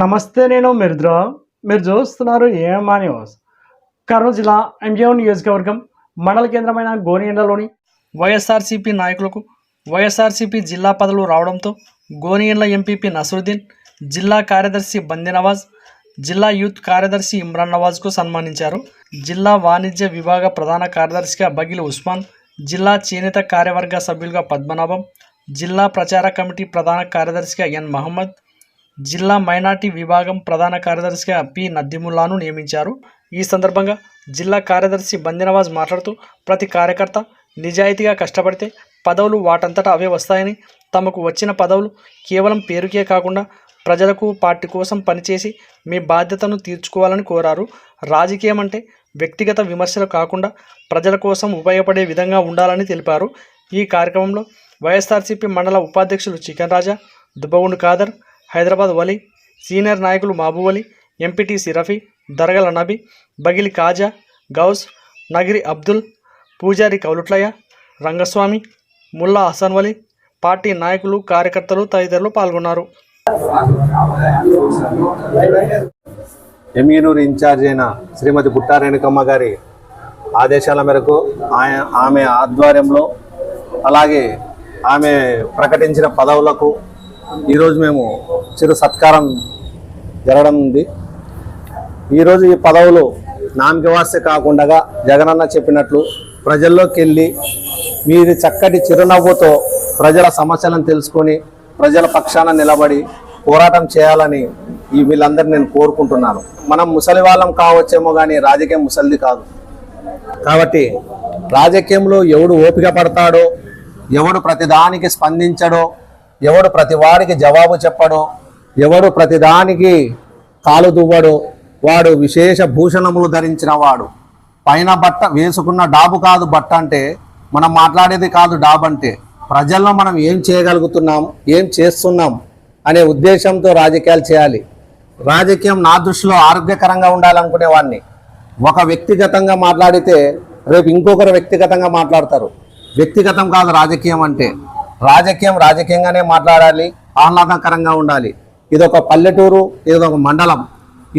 నమస్తే నేను మిర్ద్రా మీరు చూస్తున్నారు ఏమా న్యూస్. కర్నూలు జిల్లా ఎంజీఓ నియోజకవర్గం మండల కేంద్రమైన గోనియండలోని వైఎస్ఆర్సీపీ నాయకులకు వైఎస్ఆర్సీపీ జిల్లా పదవులు రావడంతో గోనియండ్ల ఎంపీపీ నసరుద్దీన్ జిల్లా కార్యదర్శి బంది నవాజ్ జిల్లా యూత్ కార్యదర్శి ఇమ్రాన్ నవాజ్కు సన్మానించారు. జిల్లా వాణిజ్య విభాగ ప్రధాన కార్యదర్శిగా బగిలి ఉస్మాన్ జిల్లా చేనేత కార్యవర్గ సభ్యులుగా పద్మనాభం జిల్లా ప్రచార కమిటీ ప్రధాన కార్యదర్శిగా ఎన్ మహమ్మద్ జిల్లా మైనార్టీ విభాగం ప్రధాన కార్యదర్శిగా పి. నద్దిముల్లాను నియమించారు. ఈ సందర్భంగా జిల్లా కార్యదర్శి బందినవాజ్ మాట్లాడుతూ ప్రతి కార్యకర్త నిజాయితీగా కష్టపడితే పదవులు వాటంతటా అవే వస్తాయని తమకు వచ్చిన పదవులు కేవలం పేరుకే కాకుండా ప్రజలకు పార్టీ కోసం పనిచేసి మీ బాధ్యతను తీర్చుకోవాలని కోరారు. రాజకీయం అంటే వ్యక్తిగత విమర్శలు కాకుండా ప్రజల కోసం ఉపయోగపడే విధంగా ఉండాలని తెలిపారు. ఈ కార్యక్రమంలో వైఎస్ఆర్సీపీ మండల ఉపాధ్యక్షులు చికెన్ రాజా దుబ్బగుండు ఖాదర్ హైదరాబాద్ వలి సీనియర్ నాయకులు మహబూబ్ అలీ ఎంపీటీసీ రఫీ దరగల నబీ బగిలి కాజా గౌస్ నగిరి అబ్దుల్ పూజారి కౌలుట్లయ్య రంగస్వామి ముల్లా హసన్ వలి పార్టీ నాయకులు కార్యకర్తలు తదితరులు పాల్గొన్నారు. ఎమ్యూనూరు ఇన్ఛార్జ్ అయిన శ్రీమతి పుట్టారేణుకమ్మ గారి ఆదేశాల మేరకు ఆయ ఆమె ఆధ్వర్యంలో అలాగే ఆమె ప్రకటించిన పదవులకు ఈరోజు మేము చిరు సత్కారం జరగడం ఉంది. ఈరోజు ఈ పదవులు నామకివాస్తే కాకుండా జగనన్న చెప్పినట్లు ప్రజల్లోకి వెళ్ళి మీరు చక్కటి చిరునవ్వుతో ప్రజల సమస్యలను తెలుసుకొని ప్రజల పక్షాన నిలబడి పోరాటం చేయాలని ఈ వీళ్ళందరినీ నేను కోరుకుంటున్నాను. మనం ముసలి వాళ్ళం కావచ్చేమో కానీ రాజకీయం ముసలిది కాదు. కాబట్టి రాజకీయంలో ఎవడు ఓపిక పడతాడో ఎవడు ప్రతిదానికి స్పందించడో ఎవడు ప్రతి వాడికి జవాబు చెప్పడు ఎవడు ప్రతిదానికి కాలు దువ్వడు వాడు విశేష భూషణములు ధరించిన వాడు. పైన బట్ట వేసుకున్న డాబు కాదు బట్ట అంటే మనం మాట్లాడేది కాదు డాబు అంటే ప్రజల్లో మనం ఏం చేయగలుగుతున్నాం ఏం చేస్తున్నాం అనే ఉద్దేశంతో రాజకీయాలు చేయాలి. రాజకీయం నా దృష్టిలో ఆరోగ్యకరంగా ఉండాలనుకునే వాడిని ఒక వ్యక్తిగతంగా మాట్లాడితే రేపు ఇంకొకరు వ్యక్తిగతంగా మాట్లాడతారు. వ్యక్తిగతం కాదు రాజకీయం అంటే రాజకీయం రాజకీయంగానే మాట్లాడాలి ఆహ్లాదకరంగా ఉండాలి. ఇదొక పల్లెటూరు ఇది ఒక మండలం.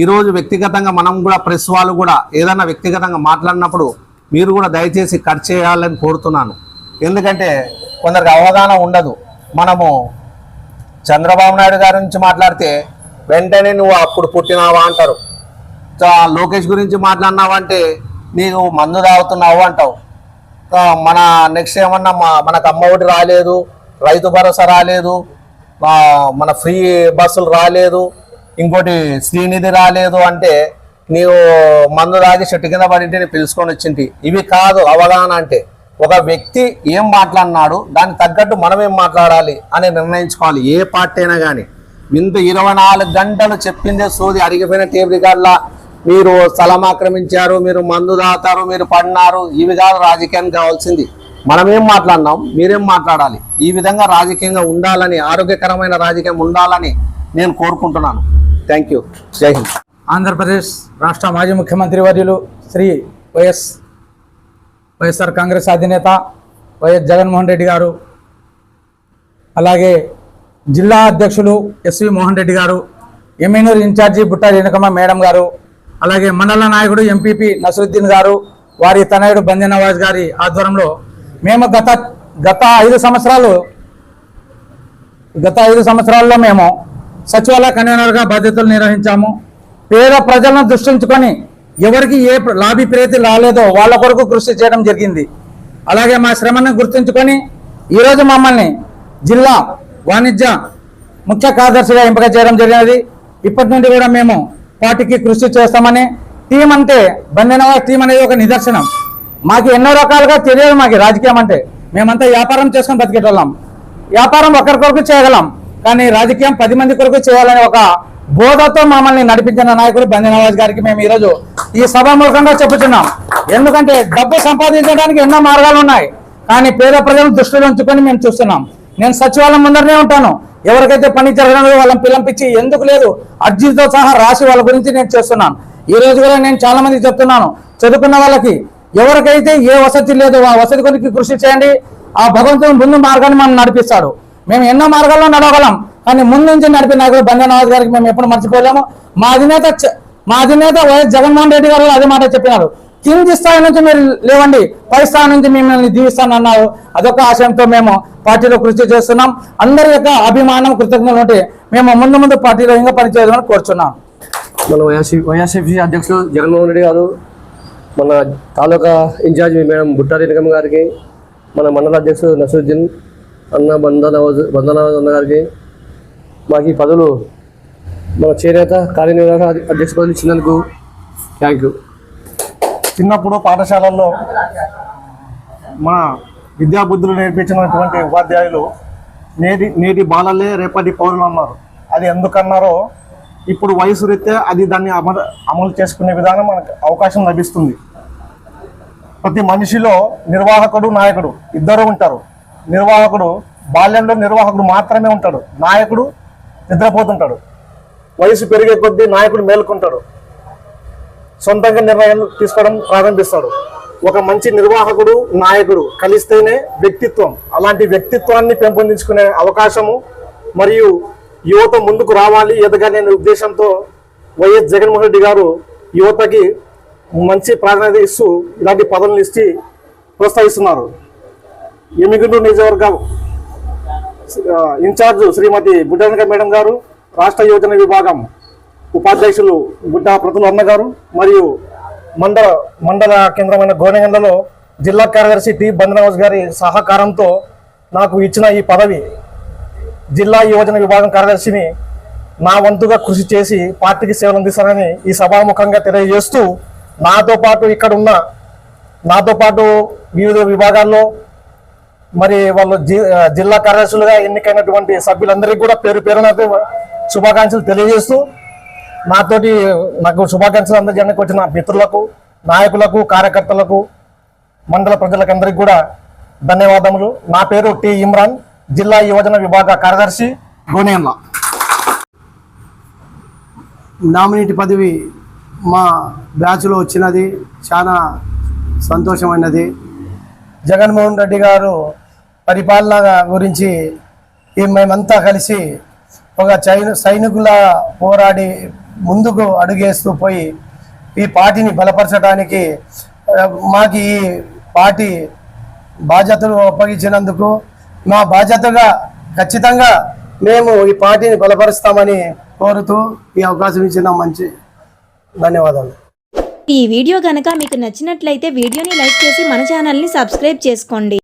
ఈరోజు వ్యక్తిగతంగా మనం కూడా ప్రెస్ వాళ్ళు కూడా ఏదైనా వ్యక్తిగతంగా మాట్లాడినప్పుడు మీరు కూడా దయచేసి కట్ చేయాలని కోరుతున్నాను. ఎందుకంటే కొందరికి అవగాహన ఉండదు. మనము చంద్రబాబు నాయుడు గారి నుంచి మాట్లాడితే వెంటనే నువ్వు అప్పుడు పుట్టినావా అంటారు. లోకేష్ గురించి మాట్లాడినావంటే నీకు మందు తాగుతున్నావు అంటావు. మన నెక్స్ట్ ఏమన్నా మా మనకు అమ్మ ఒకటి రాలేదు రైతు భరోసా రాలేదు మన ఫ్రీ బస్సులు రాలేదు ఇంకోటి శ్రీనిధి రాలేదు అంటే నీవు మందు తాగి చెట్టు కింద పడింటే నేను పిలుచుకొని వచ్చింటి. ఇవి కాదు అవగాహన అంటే ఒక వ్యక్తి ఏం మాట్లాడినాడు దానికి తగ్గట్టు మనం ఏం మాట్లాడాలి అని నిర్ణయించుకోవాలి ఏ పార్టీ అయినా కానీ ఇంత ఇరవై నాలుగు గంటలు చెప్పిందే సోది అరిగిపోయిన టేబుల్ రికార్డులా మీరు స్థలం ఆక్రమించారు మీరు మందు దాతారు మీరు పడినారు ఇవి కాదు రాజకీయానికి కావాల్సింది. మనమేం మాట్లాడినాం? మీరేం మాట్లాడాలి? ఈ విధంగా రాజకీయంగా ఉండాలని ఆరోగ్యకరమైన రాజకీయం ఉండాలని నేను కోరుకుంటున్నాను. థ్యాంక్ యూ జై హింద్ ఆంధ్రప్రదేశ్ రాష్ట్ర మాజీ ముఖ్యమంత్రి వర్యులు శ్రీ వైఎస్ వైఎస్ఆర్ కాంగ్రెస్ అధినేత వైఎస్ జగన్మోహన్ రెడ్డి గారు అలాగే జిల్లా అధ్యక్షులు ఎస్వి మోహన్ రెడ్డి గారు ఎమ్మెన్యూర్ ఇన్ఛార్జి బుట్ట రేణుకమ్మ మేడం గారు అలాగే మండల నాయకుడు ఎంపీపీ నసరుద్దీన్ గారు వారి తనయుడు బందీ నవాజ్ గారి ఆధ్వర్యంలో మేము గత గత ఐదు సంవత్సరాలు గత ఐదు సంవత్సరాల్లో మేము సచివాలయ కన్వీనర్గా బాధ్యతలు నిర్వహించాము. పేద ప్రజలను దృష్టించుకొని ఎవరికి ఏ లాభి ప్రీతి రాలేదో వాళ్ళ కొరకు కృషి చేయడం జరిగింది. అలాగే మా శ్రమను గుర్తుంచుకొని ఈరోజు మమ్మల్ని జిల్లా వాణిజ్య ముఖ్య కార్యదర్శిగా ఎంపిక చేయడం జరిగినది. ఇప్పటి నుండి కూడా మేము వాటికి కృషి చేస్తామని టీం అంటే బంధనవా టీం అనేది ఒక నిదర్శనం. మాకు ఎన్నో రకాలుగా తెలియదు మాకు రాజకీయం అంటే. మేమంతా వ్యాపారం చేసుకొని బతికేటోళ్ళం. వ్యాపారం ఒకరి కొరకు చేయగలం కానీ రాజకీయం పది మంది కొరకు చేయాలనే ఒక బోధతో మమ్మల్ని నడిపించిన నాయకుడు బండి నవాజ్ గారికి మేము ఈరోజు ఈ సభాముఖంగా చెప్పుతున్నాం ఎందుకంటే డబ్బు సంపాదించడానికి ఎన్నో మార్గాలు ఉన్నాయి కానీ పేద ప్రజలను దృష్టిలో ఉంచుకొని మేము చూస్తున్నాం. నేను సచివాలయం ముందరనే ఉంటాను. ఎవరికైతే పని జరగడం వాళ్ళని పిలంపించి ఎందుకు లేదు? అర్జీతో సహా రాసి వాళ్ళ గురించి నేను చేస్తున్నాను. ఈ రోజు కూడా నేను చాలా మంది చెప్తున్నాను. చదువుకున్న వాళ్ళకి ఎవరికైతే ఏ వసతి లేదో ఆ వసతి కొనికి కృషి చేయండి. ఆ భగవంతుని ముందు మార్గాన్ని మనం నడిపిస్తాడు. మేము ఎన్నో మార్గాల్లో నడవగలం కానీ ముందు నుంచి నడిపిన నాయకుడు గారికి మేము ఎప్పుడు మర్చిపోలేము. మా అధినేత మా అధినేత వైఎస్ జగన్మోహన్ రెడ్డి గారు అదే మాట చెప్పినారు. కింది స్థాయి నుంచి మీరు లేవండి. పై స్థాయి నుంచి మిమ్మల్ని దీవిస్తానన్నారు అదొక ఆశయంతో మేము పార్టీలో కృషి చేస్తున్నాం. అందరి యొక్క అభిమానం కృతజ్ఞతలు ఉంటే మేము ముందు ముందు పార్టీలో ఇంకా పనిచేయాలని కోరుచున్నాం. మన వైఎస్సీ వైఎస్ఎఫ్సి అధ్యక్షులు జగన్మోహన్ రెడ్డి గారు మన తాలూకా ఇన్ఛార్జ్ మేడం బుట్టారి గారికి మన మండల అధ్యక్షుడు నసరుద్దీన్ అన్న బంధనవ నవాజ్ అన్న గారికి మాకు ఈ పదవులు మన చేనేత కార్యనిర్వాహక అధ్యక్ష పదవులు ఇచ్చినందుకు థ్యాంక్ యూ. చిన్నప్పుడు పాఠశాలల్లో మన విద్యాబుద్ధులు నేర్పించినటువంటి ఉపాధ్యాయులు నేటి నేటి బాలలే రేపటి పౌరులు అన్నారు. అది ఎందుకన్నారో ఇప్పుడు వయసు రీత్యా అది దాన్ని అమలు అమలు చేసుకునే విధానం మనకు అవకాశం లభిస్తుంది. ప్రతి మనిషిలో నిర్వాహకుడు నాయకుడు ఇద్దరు ఉంటారు. నిర్వాహకుడు బాల్యంలో నిర్వాహకుడు మాత్రమే ఉంటాడు. నాయకుడు నిద్రపోతుంటాడు. వయసు పెరిగే కొద్దీ నాయకుడు మేలుకుంటాడు. సొంతంగా నిర్ణయాలు తీసుకోవడం ప్రారంభిస్తాడు. ఒక మంచి నిర్వాహకుడు నాయకుడు కలిస్తేనే వ్యక్తిత్వం. అలాంటి వ్యక్తిత్వాన్ని పెంపొందించుకునే అవకాశము మరియు యువత ముందుకు రావాలి ఎదగాలి ఉద్దేశంతో వైఎస్ జగన్మోహన్ రెడ్డి గారు యువతకి మంచి ప్రాధాన్యత ఇస్తూ ఇలాంటి పదవులు ఇచ్చి ప్రోత్సహిస్తున్నారు. ఎమిగుండు నియోజకవర్గం ఇన్ఛార్జ్ శ్రీమతి బుడ్డనక మేడం గారు రాష్ట్ర యోజన విభాగం ఉపాధ్యక్షులు గుడ్డ ప్రతుల అన్నగారు మరియు మండల మండల కేంద్రమైన గోనెగండలో జిల్లా కార్యదర్శి టి బందనవాజ్ గారి సహకారంతో నాకు ఇచ్చిన ఈ పదవి జిల్లా యువజన విభాగం కార్యదర్శిని నా వంతుగా కృషి చేసి పార్టీకి సేవలు అందిస్తానని ఈ సభాముఖంగా తెలియజేస్తూ నాతో పాటు ఇక్కడ ఉన్న నాతో పాటు వివిధ విభాగాల్లో మరి వాళ్ళు జి- జిల్లా కార్యదర్శులుగా ఎన్నికైనటువంటి సభ్యులందరికీ కూడా పేరు పేరున శుభాకాంక్షలు తెలియజేస్తూ నాతోటి నాకు శుభాకాంక్షలు అందజేయడానికి వచ్చిన మిత్రులకు నాయకులకు కార్యకర్తలకు మండల ప్రజలకందరికీ కూడా ధన్యవాదములు. నా పేరు టి ఇమ్రాన్ జిల్లా యువజన విభాగ కార్యదర్శి గోనేన్ల నామినేట్ పదవి మా బ్యాచ్లో వచ్చినది చాలా సంతోషమైనది. జగన్మోహన్ రెడ్డి గారు పరిపాలన గురించి మేమంతా కలిసి ఒక చైన సైనికుల పోరాడి ముందుకు అడుగేస్తూ పోయి ఈ పార్టీని బలపరచడానికి మాకు ఈ పార్టీ బాధ్యతలు అప్పగించినందుకు మా బాధ్యతగా ఖచ్చితంగా మేము ఈ పార్టీని బలపరుస్తామని కోరుతూ ఈ అవకాశం ఇచ్చిన మంచి ధన్యవాదాలు. ఈ వీడియో కనుక మీకు నచ్చినట్లయితే వీడియోని లైక్ చేసి మన ఛానల్ని సబ్స్క్రైబ్ చేసుకోండి.